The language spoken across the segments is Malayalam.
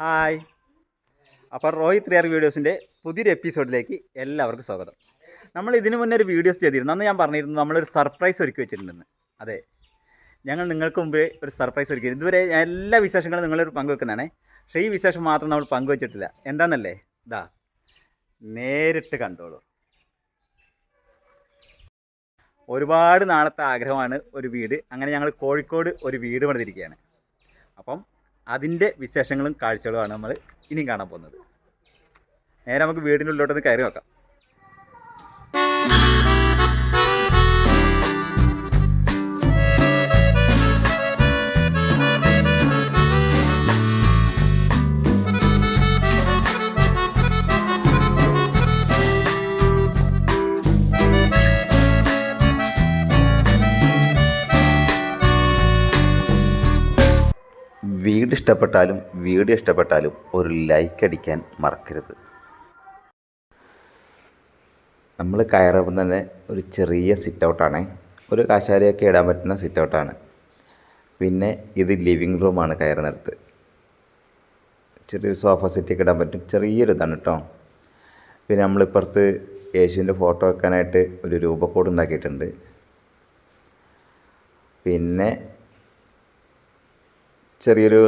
ഹായ്. അപ്പോൾ റോയ് ത്രീ വീഡിയോസിന്റെ പുതിയൊരു എപ്പിസോഡിലേക്ക് എല്ലാവർക്കും സ്വാഗതം. നമ്മൾ ഇതിനു മുന്നേ ഒരു വീഡിയോസ് ചെയ്തിരുന്നു. അന്ന് ഞാൻ പറഞ്ഞിരുന്നു നമ്മളൊരു സർപ്രൈസ് ഒരുക്കി വെച്ചിട്ടുണ്ടെന്ന്. അതെ. ഞങ്ങൾ നിങ്ങൾക്ക് മുമ്പേ ഒരു സർപ്രൈസ് ഒരുക്കി. ഇതുവരെ എല്ലാ വിശേഷങ്ങളും നിങ്ങളൊരു പങ്കുവെക്കുന്നതാണ് പക്ഷേ ഈ വിശേഷം മാത്രം നമ്മൾ പങ്കുവെച്ചിട്ടില്ല എന്താണെന്നല്ലേ ഇതാ നേരിട്ട് കണ്ടോളൂ. ഒരുപാട് നാളത്തെ ആഗ്രഹമാണ് ഒരു വീട്. അങ്ങനെ ഞങ്ങൾ കോഴിക്കോട് ഒരു വീട് പണിതിരിക്കുകയാണ്. അപ്പം അതിന്റെ വിശേഷങ്ങളും കാഴ്ചകളുമാണ് നമ്മൾ ഇനിയും കാണാൻ പോകുന്നത്. നേരെ നമുക്ക് വീടിന്റെ ഉള്ളിലോട്ടൊന്ന് കയറി നോക്കാം. വീട് ഇഷ്ടപ്പെട്ടാലും വീഡിയോ ഇഷ്ടപ്പെട്ടാലും ഒരു ലൈക്ക് അടിക്കാൻ മറക്കരുത്. നമ്മൾ കയറുമ്പം തന്നെ ഒരു ചെറിയ സിറ്റ് ഔട്ടാണ് ഒരു കാശാരിയൊക്കെ ഇടാൻ പറ്റുന്ന സിറ്റ് ഔട്ടാണ് പിന്നെ ഇത് ലിവിങ് റൂമാണ് കയറുന്നിടത്ത്. ചെറിയൊരു സോഫ സെറ്റൊക്കെ ഇടാൻ പറ്റും. ചെറിയൊരു ഇതാണ് കേട്ടോ പിന്നെ നമ്മളിപ്പുറത്ത് യേശുവിന്റെ ഫോട്ടോ വെക്കാനായിട്ട് ഒരു രൂപക്കോട് ഉണ്ടാക്കിയിട്ടുണ്ട്. പിന്നെ ചെറിയൊരു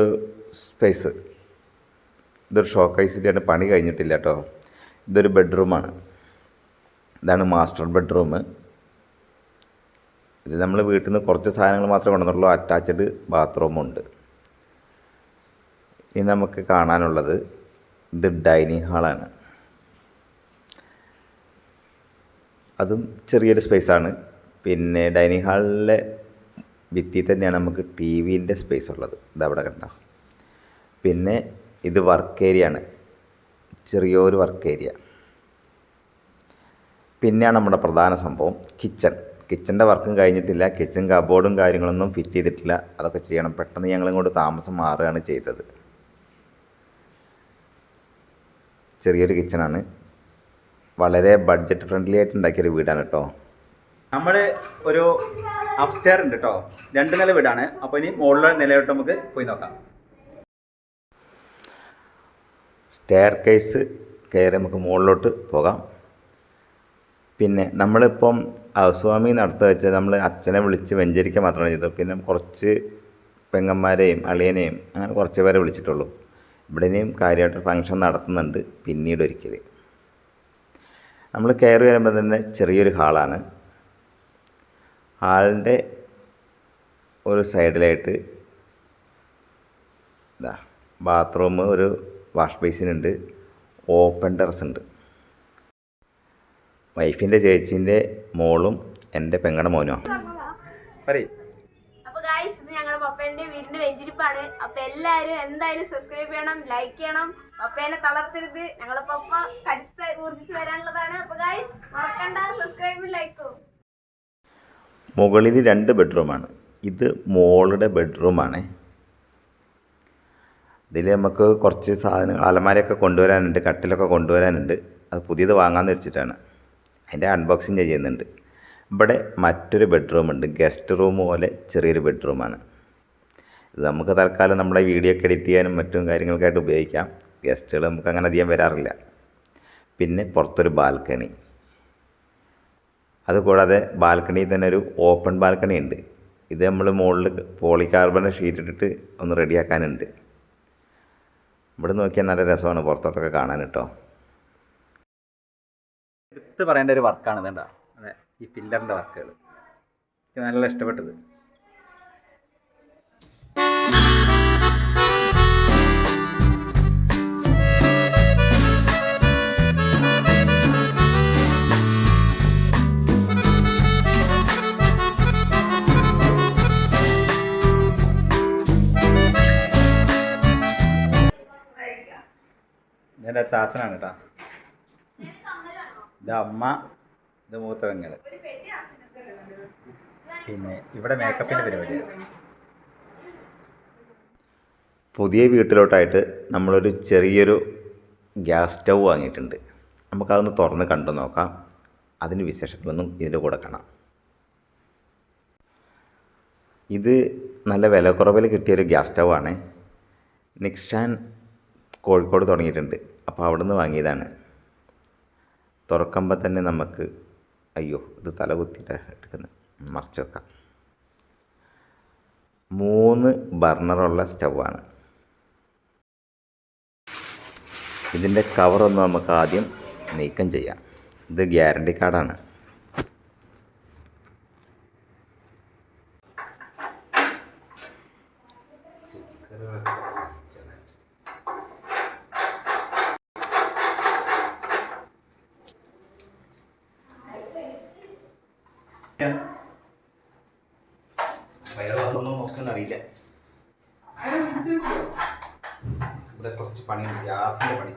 സ്പേസ് ഇതൊരു ഷോക്കേസിന്റെയാണ് പണി കഴിഞ്ഞിട്ടില്ല കേട്ടോ ഇതൊരു ബെഡ്റൂമാണ് ഇതാണ് മാസ്റ്റർ ബെഡ്റൂം ഇത് നമ്മൾ വീട്ടിൽ നിന്ന് കുറച്ച് സാധനങ്ങൾ മാത്രമേ കൊണ്ടുവന്നുള്ളൂ. അറ്റാച്ച്ഡ് ബാത്റൂമുണ്ട് ഇനി നമുക്ക് കാണാനുള്ളത് ഇത് ഡൈനിങ് ഹാളാണ് അതും ചെറിയൊരു സ്പേസാണ് പിന്നെ ഡൈനിങ് ഹാളിലെ ഭിത്തി തന്നെയാണ് നമുക്ക് ടി വിന്റെ സ്പേസ് ഉള്ളത് ഇതവിടെ കണ്ട. പിന്നെ ഇത് വർക്ക് ഏരിയ ആണ് ചെറിയൊരു വർക്ക് ഏരിയ. പിന്നെയാണ് നമ്മുടെ പ്രധാന സംഭവം കിച്ചൺ. കിച്ചന്റെ വർക്കും കഴിഞ്ഞിട്ടില്ല. കിച്ചൺ കബോർഡും കാര്യങ്ങളൊന്നും ഫിറ്റ് ചെയ്തിട്ടില്ല. അതൊക്കെ ചെയ്യണം. പെട്ടെന്ന് ഞങ്ങൾ ഇങ്ങോട്ട് താമസം മാറുകയാണ് ചെയ്തത്. ചെറിയൊരു കിച്ചണാണ്. വളരെ ബഡ്ജറ്റ് ഫ്രണ്ട്ലി ആയിട്ട് ഉണ്ടാക്കിയൊരു വീടാണ് കേട്ടോ. നമ്മൾ ഒരു അപ്സ്റ്റെയർ ഉണ്ട് കേട്ടോ രണ്ട് നില വീടാണ്. അപ്പോൾ ഇനി മുകളിലെ നിലയോട്ട് നമുക്ക് പോയി നോക്കാം. സ്റ്റെയർ കേസ് കയറി നമുക്ക് മുകളിലോട്ട് പോകാം. പിന്നെ നമ്മളിപ്പം ഹൗസ്വാമി നടത്തുക വെച്ചാൽ നമ്മൾ അച്ഛനെ വിളിച്ച് വെഞ്ചരിക്കുക മാത്രമാണ് ചെയ്തത്. പിന്നെ കുറച്ച് പെങ്ങന്മാരെയും അളിയനെയും അങ്ങനെ കുറച്ച് പേരെ വിളിച്ചിട്ടുള്ളൂ. ഇവിടെ ഇനിയും കാര്യമായിട്ട് ഫങ്ഷൻ നടത്തുന്നുണ്ട് പിന്നീട് ഒരിക്കൽ നമ്മൾ കയറി വരുമ്പോൾ തന്നെ ചെറിയൊരു ഹാളാണ് ഹാളിന്റെ ഒരു സൈഡിലായിട്ട് ഇതാ ബാത്റൂം ഒരു വാഷ് ബേസിൻ ഉണ്ട് ഓപ്പൺ ടെറസ് ഉണ്ട്. വൈഫിന്റെ ചേച്ചീന്റെ മോളും എന്റെ പെങ്ങളുടെ മോനോ പറയും. അപ്പൊ ഗായ്സ് ഇത് ഞങ്ങളുടെ പപ്പേന്റെ വീടിന്റെ വെഞ്ചിരിപ്പാണ് അപ്പൊ എല്ലാരും എന്തായാലും സബ്സ്ക്രൈബ് ചെയ്യണം ലൈക്ക് ചെയ്യണം. പപ്പേനെ തളർത്തരുത്. ഞങ്ങളെ പപ്പ കരുത്ത് ഊർജിച്ച് വരാനുള്ളതാണ്. അപ്പൊ ഗായ്സ് മറക്കണ്ട. സബ്സ്ക്രൈബും ലൈക്കും മുകളിൽ രണ്ട് ബെഡ്റൂമാണ്. ഇത് മോളുടെ ബെഡ്റൂമാണ്. ഇതിൽ നമുക്ക് കുറച്ച് സാധനങ്ങൾ അലമാരയൊക്കെ കൊണ്ടുവരാനുണ്ട് കട്ടിലൊക്കെ കൊണ്ടുവരാനുണ്ട്. അത് പുതിയത് വാങ്ങാമെന്ന് വെച്ചിട്ടാണ്. അതിന്റെ അൺബോക്സിങ് ചെയ്യുന്നുണ്ട്. ഇവിടെ മറ്റൊരു ബെഡ്റൂമുണ്ട്. ഗസ്റ്റ് റൂം പോലെ ചെറിയൊരു ബെഡ്റൂമാണ്. ഇത് നമുക്ക് തൽക്കാലം നമ്മുടെ വീഡിയോ ഒക്കെ എഡിറ്റ് ചെയ്യാനും മറ്റും കാര്യങ്ങൾക്കായിട്ട് ഉപയോഗിക്കാം. ഗസ്റ്റുകൾ നമുക്ക് അങ്ങനെ അധികം വരാറില്ല. പിന്നെ പുറത്തൊരു ബാൽക്കണി. അതുകൂടാതെ ബാൽക്കണിയിൽ തന്നെ ഒരു ഓപ്പൺ ബാൽക്കണി ഉണ്ട്. ഇത് നമ്മൾ മുകളിൽ പോളികാർബണേറ്റ് ഷീറ്റ് ഇട്ടിട്ട് ഒന്ന് റെഡിയാക്കാനുണ്ട്. ഇവിടെ നോക്കിയാൽ നല്ല രസമാണ് പുറത്തോട്ടൊക്കെ കാണാൻ കേട്ടോ. എടുത്ത് പറയേണ്ട ഒരു വർക്കാണ് ഇതേണ്ട. അതെ ഈ പില്ലറിന്റെ വർക്കുകൾ എനിക്ക് നല്ല ഇഷ്ടപ്പെട്ടത്. ഇതെന്റെ ചാച്ചനാണ് കേട്ടോ. ഇത് അമ്മ ഇത് മൂത്ത പെങ്ങൾ. പിന്നെ ഇവിടെ മേക്കപ്പിന്റെ പരിപാടിയാണ് പുതിയ വീട്ടിലോട്ടായിട്ട് നമ്മളൊരു ചെറിയൊരു ഗ്യാസ് സ്റ്റൗ വാങ്ങിയിട്ടുണ്ട്. നമുക്കതൊന്ന് തുറന്ന് കണ്ടു നോക്കാം. അതിന് വിശേഷങ്ങളൊന്നും ഇതിന്റെ കൂടെ കാണാം. ഇത് നല്ല വിലക്കുറവിൽ കുറവിൽ കിട്ടിയൊരു ഗ്യാസ് സ്റ്റൗ ആണ്. നിക്ഷാൻ കോഴിക്കോട് തുടങ്ങിയിട്ടുണ്ട്. അപ്പോൾ അവിടെ നിന്ന് വാങ്ങിയതാണ്. തുറക്കുമ്പോൾ തന്നെ നമുക്ക് അയ്യോ ഇത് തല കുത്തിയിട്ടാണ് എടുക്കുന്നത്. മറച്ച് വെക്കാം. മൂന്ന് ബർണറുള്ള സ്റ്റൗവാണ്. ഇതിന്റെ കവറൊന്ന് നമുക്ക് ആദ്യം നീക്കം ചെയ്യാം. ഇത് ഗ്യാരണ്ടി കാർഡാണ്. ഇവിടെ കുറച്ച് പണി ഗ്യാസിന്റെ പണി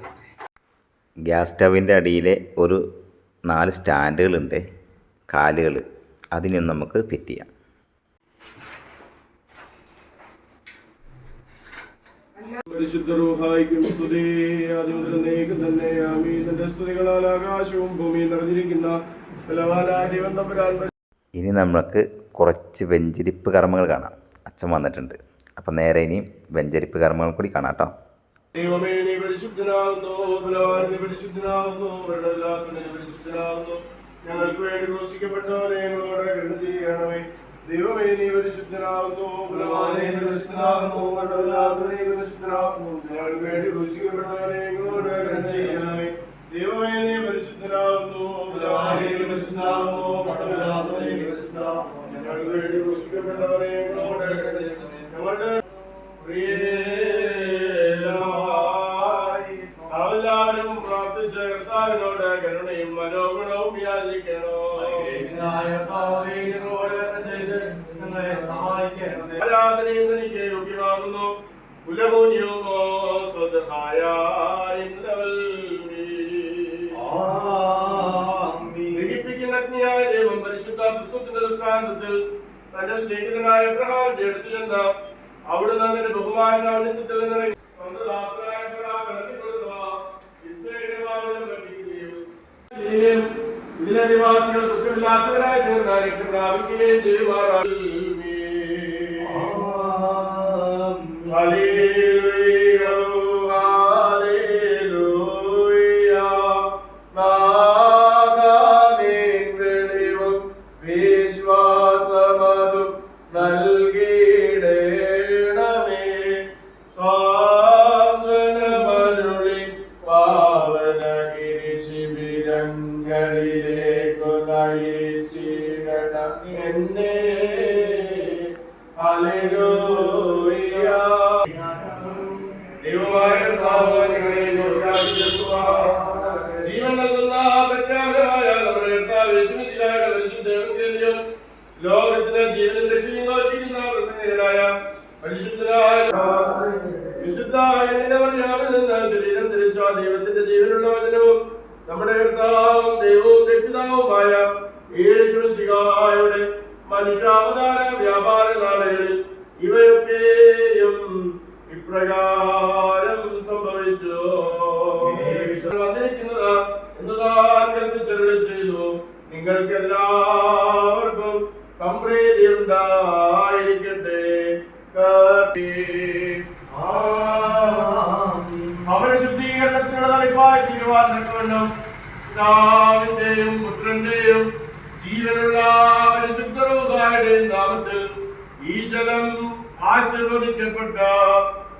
ഗ്യാസ് സ്റ്റവിന്റെ അടിയിലെ ഒരു നാല് സ്റ്റാൻഡുകളുണ്ട് കാലുകൾ അതിനെ നമുക്ക് ഫിറ്റ് ചെയ്യാം. പരിശുദ്ധ റൂഹായിക്കും സ്തുതി. ആദ്യം തന്നെ. സ്തുതികളാൽ ആകാശവും ഭൂമിയും നിറഞ്ഞിരിക്കുന്ന ഇനി നമുക്ക് കുറച്ച് വെഞ്ചിരിപ്പ് കർമ്മങ്ങൾ കാണാം. അച്ഛൻ വന്നിട്ടുണ്ട്. അപ്പം നേരെ ഇനിയും വെഞ്ചരിപ്പ് കർമ്മങ്ങൾ കൂടി കാണാം കേട്ടോ. ദൈവമേ നീ പരിശുദ്ധനാകുന്നു ബലവാൻ നീ പരിശുദ്ധനാകുന്നു വരണില്ലാത്ത നീ പരിശുദ്ധനാകുന്നു. ഞങ്ങൾക്ക് വേണ്ടി ക്രൂശിക്കപ്പെട്ടവനെ ഞങ്ങളോട് കരുണ ചെയ്യണമേ. ദൈവമേ നീ പരിശുദ്ധനാകുന്നു ബലവാനെ പരിശുദ്ധനാകുന്നു വരണില്ലാത്ത നീ പരിശുദ്ധനാകുന്നു. ഞങ്ങൾക്ക് വേണ്ടി ക്രൂശിക്കപ്പെട്ടവനെ ഞങ്ങളോട് കരുണ ചെയ്യണമേ. ദൈവമേ നീ പരിശുദ്ധനാകുന്നു ബലവാനെ പരിശുദ്ധനാകുന്നു വരണില്ലാത്ത നീ പരിശുദ്ധനാകുന്നു. ഞങ്ങൾക്ക് വേണ്ടി ക്രൂശിക്കപ്പെട്ടവനെ ഞങ്ങളോട് കരുണ ചെയ്യണമേ. എല്ലാവരും പ്രാർത്ഥിച്ച കർത്താവിനോട് കരുണയും മനോഗുണവും യാചിക്കണോ ആരാധനയും എനിക്ക് യോഗ്യമാകുന്നു. കുലമൂല്യമോ സ്വതഹായ ദഹിപ്പിക്കുന്ന അഗ്നിയായ ദൈവം പരിശുദ്ധ പുസ്തകത്തിന്റെ ദൃഷ്ടാന്തത്തിൽ തന്റെ സ്നേഹിതനായ എബ്രഹാമിന്റെ എടുത്തു ചെന്ന അവിടെ ബഹുമാന നിന്ന് ഇസ്രായേലിനുമാവിധം കണ്ടിരിക്കുകയും ചെയ്യുകയും ഇതിലെ നിവാസികൾ ദുഃഖമില്ലാത്തവരായി തീർന്നാൽ പ്രാപിക്കുകയും ചെയ്യുമാറാമേ. ശിബിരങ്ങളിലേക്കു നയിച്ചിടണം എന്നെ. ജീവൻ നൽകുന്ന പ്രത്യാഗതമായ നമ്മുടെ ലോകത്തിന് ജീവനും രക്ഷയും ഘോഷിക്കുന്ന പ്രസംഗനായ പരിശുദ്ധനായ വിശുദ്ധ ശരീരം ധരിച്ച ദൈവത്തിന്റെ ജീവനുള്ള വചനവും നമ്മുടെ കർത്താവും ദൈവവും രക്ഷിതാവുമായ യേശുശിഹായുടെ മനുഷ്യാവതാര വ്യാപാര നാളുകളിൽ ഇവയൊക്കെയും ഇപ്രകാരം സംഭവിച്ചു. വന്നിരിക്കുന്നത് കൽപ്പിച്ചരുളി ചെയ്തു. നിങ്ങൾക്ക് എല്ലാവർക്കും സംപ്രീതി ഉണ്ടായിരിക്കട്ടെ. അവന് തലപ്പായി തീരുവാൻ തക്കവണ്ണം പിതാവിന്റെയും പുത്രന്റെയും ജീവനുള്ള നാമത്തിൽ ഈ ജലം ആശീർവദിക്കപ്പെട്ട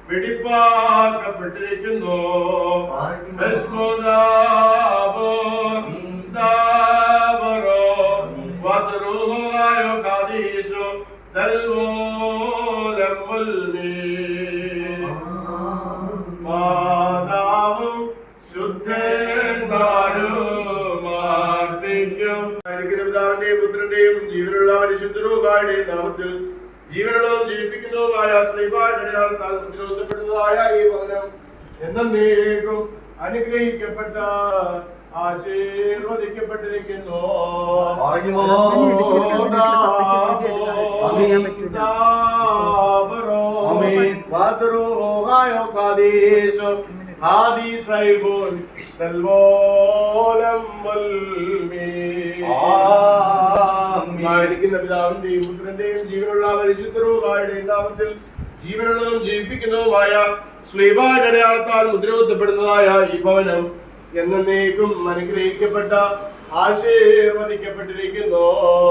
വെടിപ്പാക്കപ്പെട്ടിരിക്കുന്നു ോ. കാതീശോ നൽവോ നമ്മൽ കാദീശോ ജീവനുള്ള പരിശുദ്ധരൂപായുടെയും നാമത്തിൽ ജീവനുള്ളതും ജീവിപ്പിക്കുന്നതുമായ പ്രതിരോധപ്പെടുന്നതായ ഈ വചനം എന്നേക്കും അനുഗ്രഹിക്കപ്പെട്ട ആശീർവദിക്കപ്പെട്ടിരിക്കുന്നു. ആയിരിക്കുന്ന പിതാവിന്റെയും പുത്രന്റെയും ജീവനുള്ള പരിശുദ്ധരവുമായുടെ നാമത്തിൽ ജീവനുള്ളതും ജീവിപ്പിക്കുന്നതുമായ ശ്ലീബായുടെ അടയാളത്താൽ മുദ്രകുത്തപ്പെടുന്നതായ ഈ ഭവനം എന്നേക്കും അനുഗ്രഹിക്കപ്പെട്ട ആശീർവദിക്കപ്പെട്ടിരിക്കുന്നു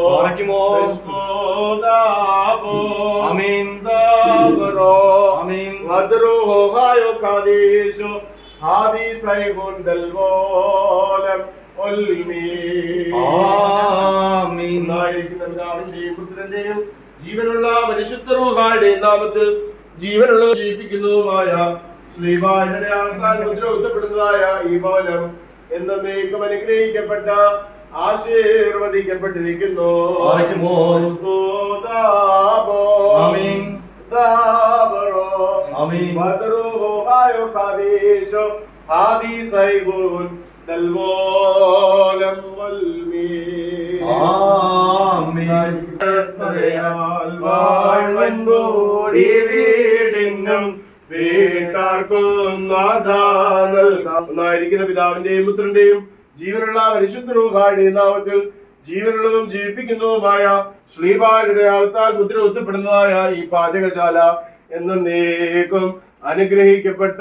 പാറയ്ക്കുമോ? ക്രിസ്മോദാബോ ആമീൻ. ദാബറോ പുത്രന്റെയും ജീവനുള്ള പരിശുദ്ധ റൂഹായുടെയും നാമത്തിൽ ജീവനുള്ള ജീവിപ്പിക്കുന്നതുമായ ശ്രീവായുടെ ആൾക്കാർ മുദ്ര ഉത്തപ്പെടുന്നതായ ഈ ഭവനം എന്നേക്കും അനുഗ്രഹിക്കപ്പെട്ട ആശീർവദിക്കപ്പെട്ടിരിക്കുന്നു. ആമീൻ. ആമീൻ. വദ്രുഹോ ഹായോ വൽമീൻ. ആമീൻ. ക്രിസ്തയാൽ വാഴ്വൻ കൂടി വീടിനും വീട്ടാർക്കും. ഒന്നായിരിക്കുന്ന പിതാവിന്റെയും പുത്രന്റെയും ജീവനുള്ള പരിശുദ്ധ റൂഹായുടെയും നാമത്തിൽ ജീവനുള്ളതും ജീവിപ്പിക്കുന്നതുമായ ശ്രീപാരുടെ ആൾത്താൽ മുദ്ര ഒത്തുപ്പെടുന്നതായ ഈ പാചകശാല എന്നേക്കും അനുഗ്രഹിക്കപ്പെട്ട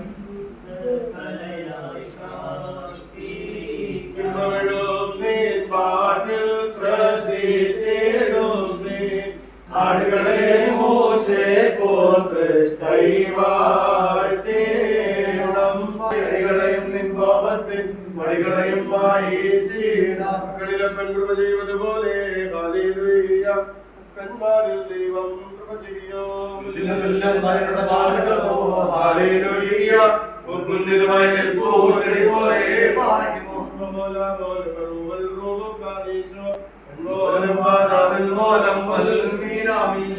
ആടുകളെ മോശെ പോത്ത് കൈവാഴ്ത്തേണം മടികളെയും നിൻ കോപത്തിൻ മടികളെയും വായിച്ചിടങ്ങളിലെ പെൺകൃപ ചെയ്തതുപോലെ ഹാലേലൂയ. കന്മാരിൽ ദൈവം കൃപ ചെയ്യോ. ഉന്നതമായി നിൽക്കൂ, ചെടി പോലെ പാറയ്ക്കുമോ. മോല മോല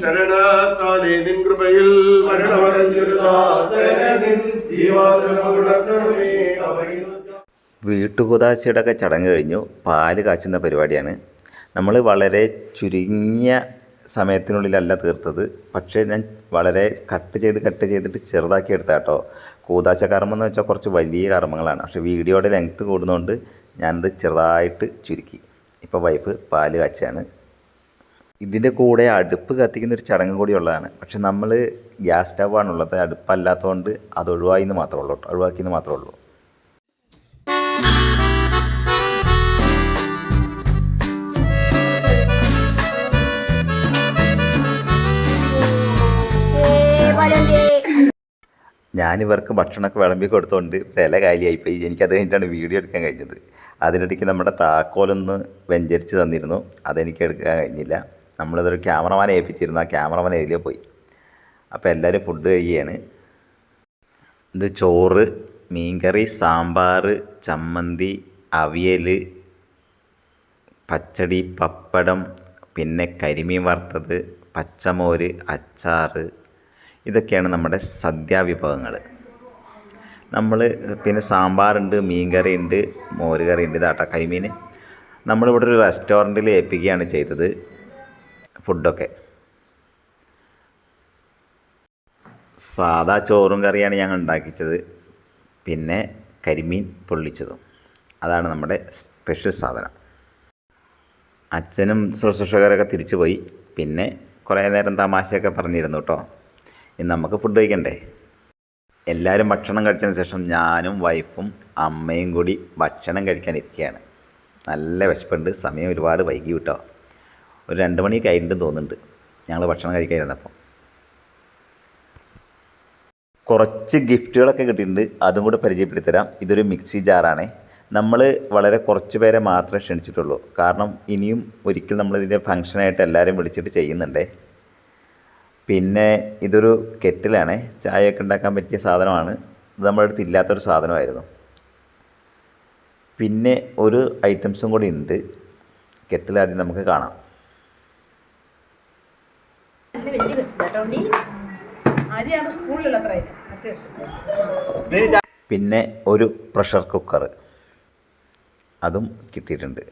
ശരണത്താലേ നിൻ കൃപയിൽ ചടങ്ങ് കഴിഞ്ഞു. പാൽ കാച്ചുന്ന പരിപാടിയാണ്. നമ്മൾ വളരെ ചുരുങ്ങിയ സമയത്തിനുള്ളിലല്ല തീർത്തത്. പക്ഷേ ഞാൻ വളരെ കട്ട് ചെയ്ത് കട്ട് ചെയ്തിട്ട് ചെറുതാക്കി എടുത്ത കേട്ടോ കൂതാശ കർമ്മം എന്ന് വെച്ചാൽ കുറച്ച് വലിയ കർമ്മങ്ങളാണ്. പക്ഷേ വീഡിയോയുടെ ലെങ്ത്ത് കൂടുന്നതുകൊണ്ട് ഞാനത് ചെറുതായിട്ട് ചുരുക്കി. ഇപ്പോൾ വൈഫ് പാൽ കാച്ചാണ്. ഇതിന്റെ കൂടെ അടുപ്പ് കത്തിക്കുന്ന ഒരു ചടങ്ങ് കൂടി ഉള്ളതാണ്. പക്ഷെ നമ്മൾ ഗ്യാസ് സ്റ്റവ് ആണുള്ളത് അടുപ്പല്ലാത്തതുകൊണ്ട് അത് ഒഴിവായിന്ന് മാത്രമേ ഉള്ളൂ ഒഴിവാക്കിയെന്ന് മാത്രമേ ഉള്ളൂ. ഞാനിവർക്ക് ഭക്ഷണമൊക്കെ വിളമ്പി കൊടുത്തോണ്ട് വില കാലിയായിപ്പോയി. എനിക്കത് കഴിഞ്ഞിട്ടാണ് വീഡിയോ എടുക്കാൻ കഴിഞ്ഞത്. അതിനിടയ്ക്ക് നമ്മുടെ താക്കോലൊന്ന് വെഞ്ചരിച്ച് തന്നിരുന്നു. അതെനിക്ക് എടുക്കാൻ കഴിഞ്ഞില്ല. നമ്മളിതൊരു ക്യാമറമാനെ ഏൽപ്പിച്ചിരുന്നു. ആ ക്യാമറമാൻ ഇതിലേ പോയി. അപ്പോൾ എല്ലാവരും ഫുഡ് കഴിയാണ് ഇത് ചോറ് മീൻകറി സാമ്പാർ ചമ്മന്തി അവിയൽ പച്ചടി പപ്പടം പിന്നെ കരിമീൻ വറുത്തത് പച്ചമോര് അച്ചാറ്. ഇതൊക്കെയാണ് നമ്മുടെ സദ്യാവിഭവങ്ങൾ നമ്മൾ പിന്നെ സാമ്പാറുണ്ട് മീൻകറി ഉണ്ട് മോര് കറി ഉണ്ട് ഇതാട്ട കരിമീൻ നമ്മളിവിടെ ഒരു റെസ്റ്റോറന്റിൽ ഏൽപ്പിക്കുകയാണ് ചെയ്തത്. ഫുഡൊക്കെ. സാധാ ചോറും കറിയാണ് ഞങ്ങൾ ഉണ്ടാക്കിച്ചത്. പിന്നെ കരിമീൻ പൊള്ളിച്ചതും. അതാണ് നമ്മുടെ സ്പെഷ്യൽ സാധനം. അച്ഛനും ശുശ്രൂഷകരൊക്കെ തിരിച്ചു പോയി. പിന്നെ കുറേ നേരം തമാശയൊക്കെ പറഞ്ഞിരുന്നു കേട്ടോ. ഇനി നമുക്ക് ഫുഡ് കഴിക്കണ്ടേ? എല്ലാവരും ഭക്ഷണം കഴിച്ചതിന് ശേഷം ഞാനും വൈഫും അമ്മയും കൂടി ഭക്ഷണം കഴിക്കാൻ ഇരിക്കുകയാണ്. നല്ല വിശപ്പുണ്ട്. സമയം ഒരുപാട് വൈകി വിട്ടോ ഒരു രണ്ട് മണിയൊക്കെ ആയിട്ടുണ്ടെന്ന് തോന്നുന്നുണ്ട്. ഞങ്ങൾ ഭക്ഷണം കഴിക്കാതിരുന്നപ്പോൾ കുറച്ച് ഗിഫ്റ്റുകളൊക്കെ കിട്ടിയിട്ടുണ്ട്. അതും കൂടെ പരിചയപ്പെടുത്തരാം ഇതൊരു മിക്സി ജാറാണേ. നമ്മൾ വളരെ കുറച്ച് പേരെ മാത്രമേ ക്ഷണിച്ചിട്ടുള്ളൂ. കാരണം ഇനിയും ഒരിക്കൽ നമ്മളിതിന്റെ ഫംഗ്ഷനായിട്ട് എല്ലാവരും വിളിച്ചിട്ട് ചെയ്യുന്നുണ്ടേ. പിന്നെ ഇതൊരു കെറ്റിലാണേ. ചായയൊക്കെ ഉണ്ടാക്കാൻ പറ്റിയ സാധനമാണ്. ഇത് നമ്മുടെ അടുത്ത് ഇല്ലാത്തൊരു സാധനമായിരുന്നു. പിന്നെ ഒരു ഐറ്റംസും കൂടി ഉണ്ട്. കെറ്റിൽ ആദ്യം നമുക്ക് കാണാം. പിന്നെ ഒരു പ്രഷർ കുക്കർ അതും കിട്ടിയിട്ടുണ്ട്.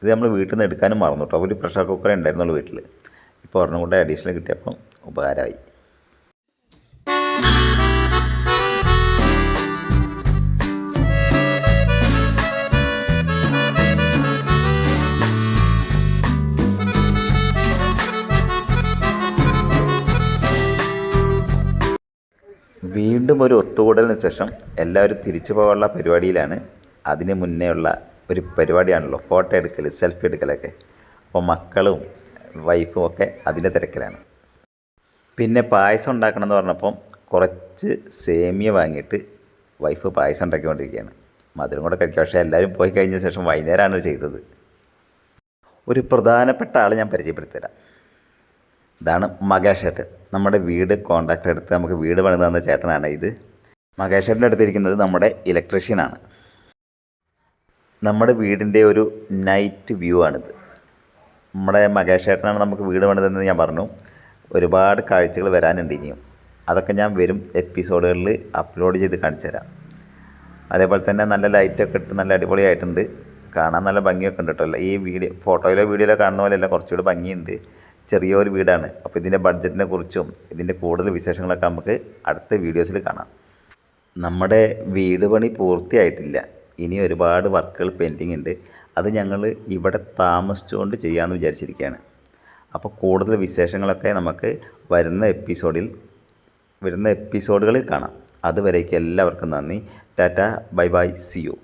ഇത് നമ്മൾ വീട്ടിൽ നിന്ന് എടുക്കാനും മറന്നു കേട്ടോ. ഒരു പ്രഷർ കുക്കർ ഉണ്ടായിരുന്നുള്ളൂ വീട്ടിൽ ഇപ്പോൾ ഒരെണ്ണം കൂടെ അഡീഷണൽ കിട്ടിയപ്പം ഉപകാരമായി. എല്ലാവരും തിരിച്ചു പോകാനുള്ള പരിപാടിയിലാണ്. അതിന് മുന്നേ ഉള്ള ഒരു പരിപാടിയാണല്ലോ ഫോട്ടോ എടുക്കൽ സെൽഫി എടുക്കലൊക്കെ. അപ്പോൾ മക്കളും വൈഫും ഒക്കെ അതിന്റെ തിരക്കിലാണ്. പിന്നെ പായസം ഉണ്ടാക്കണമെന്ന് പറഞ്ഞപ്പം കുറച്ച് സേമിയ വാങ്ങിയിട്ട് വൈഫ് പായസം ഉണ്ടാക്കിക്കൊണ്ടിരിക്കുകയാണ്. മധുരം കൂടെ കഴിക്കുക പക്ഷേ എല്ലാവരും പോയി കഴിഞ്ഞ ശേഷം വൈകുന്നേരമാണ് ചെയ്തത്. ഒരു പ്രധാനപ്പെട്ട ആൾ ഞാൻ പരിചയപ്പെടുത്തിത്തരാം. ഇതാണ് മകേഷ് ചേട്ടൻ നമ്മുടെ വീട് കോണ്ടാക്ട് എടുത്ത് നമുക്ക് വീട് പണിത് തന്ന ചേട്ടനാണ് ഇത്. മകേഷ് ചേട്ടന്റെ അടുത്തിരിക്കുന്നത് നമ്മുടെ ഇലക്ട്രീഷ്യനാണ് നമ്മുടെ വീടിന്റെ ഒരു നൈറ്റ് വ്യൂ ആണിത്. നമ്മുടെ മകേഷ് ചേട്ടനാണ് നമുക്ക് വീട് പണിതെന്ന് ഞാൻ പറഞ്ഞു. ഒരുപാട് കാഴ്ചകൾ വരാനുണ്ട് ഇനിയും. അതൊക്കെ ഞാൻ വരും എപ്പിസോഡുകളിൽ അപ്ലോഡ് ചെയ്ത് കാണിച്ചു തരാം. അതേപോലെ തന്നെ നല്ല ലൈറ്റൊക്കെ ഇട്ട് നല്ല അടിപൊളിയായിട്ടുണ്ട്. കാണാൻ നല്ല ഭംഗിയൊക്കെ ഉണ്ട് കേട്ടോ. ഈ വീഡിയോ ഫോട്ടോയിലോ വീഡിയോയിലോ കാണുന്ന പോലെയല്ല കുറച്ചുകൂടി ഭംഗിയുണ്ട്. ചെറിയൊരു വീടാണ്. അപ്പോൾ ഇതിന്റെ ബഡ്ജറ്റിനെ കുറിച്ചും ഇതിന്റെ കൂടുതൽ വിശേഷങ്ങളൊക്കെ നമുക്ക് അടുത്ത വീഡിയോസിൽ കാണാം. നമ്മുടെ വീട് പണി പൂർത്തിയായിട്ടില്ല. ഇനി ഒരുപാട് വർക്കുകൾ പെൻഡിങ് ഉണ്ട്. അത് ഞങ്ങൾ ഇവിടെ താമസിച്ചുകൊണ്ട് ചെയ്യാമെന്ന് വിചാരിച്ചിരിക്കുകയാണ്. അപ്പോൾ കൂടുതൽ വിശേഷങ്ങളൊക്കെ നമുക്ക് വരുന്ന എപ്പിസോഡിൽ വരുന്ന എപ്പിസോഡുകളിൽ കാണാം. അതുവരേക്ക് എല്ലാവർക്കും നന്ദി. Tata bye bye see you.